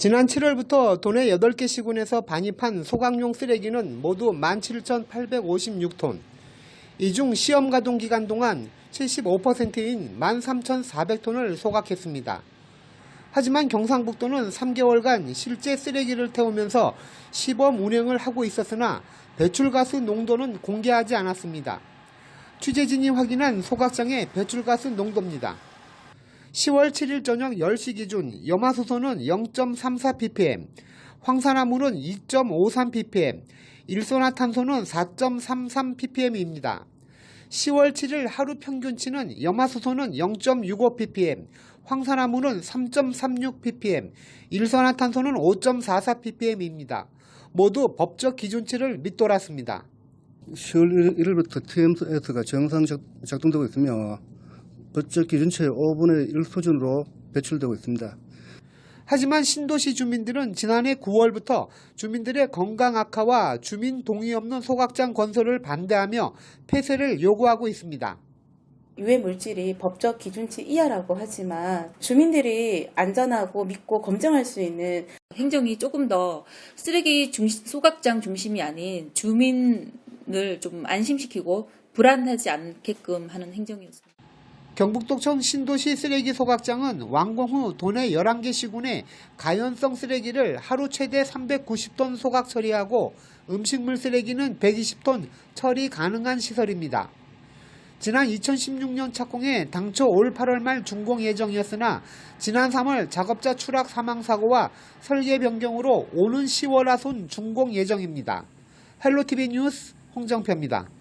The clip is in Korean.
지난 7월부터 도내 8개 시군에서 반입한 소각용 쓰레기는 모두 17,856톤. 이 중 시험 가동 기간 동안 75%인 13,400톤을 소각했습니다. 하지만 경상북도는 3개월간 실제 쓰레기를 태우면서 시범 운행을 하고 있었으나 배출가스 농도는 공개하지 않았습니다. 취재진이 확인한 소각장의 배출가스 농도입니다. 10월 7일 저녁 10시 기준 염화수소는 0.34ppm, 황산화물은 2.53ppm, 일산화탄소는 4.33ppm입니다. 10월 7일 하루 평균치는 염화수소는 0.65ppm, 황산화물은 3.36ppm, 일산화탄소는 5.44ppm입니다. 모두 법적 기준치를 밑돌았습니다. 10월 1일부터 TMS가 정상 작- 작동되고 있으며 법적 기준치의 5분의 1 수준으로 배출되고 있습니다. 하지만 신도시 주민들은 지난해 9월부터 주민들의 건강 악화와 주민 동의 없는 소각장 건설을 반대하며 폐쇄를 요구하고 있습니다. 유해 물질이 법적 기준치 이하라고 하지만 주민들이 안전하고 믿고 검증할 수 있는 행정이 조금 더 쓰레기 중 소각장 중심이 아닌 주민을 좀 안심시키고 불안하지 않게끔 하는 행정이었습니다. 경북도청 신도시 쓰레기 소각장은 완공 후 도내 11개 시군에 가연성 쓰레기를 하루 최대 390톤 소각 처리하고 음식물 쓰레기는 120톤 처리 가능한 시설입니다. 지난 2016년 착공에 당초 올 8월 말 준공 예정이었으나 지난 3월 작업자 추락 사망 사고와 설계 변경으로 오는 10월 하순 준공 예정입니다. 헬로티비 뉴스 홍정표입니다.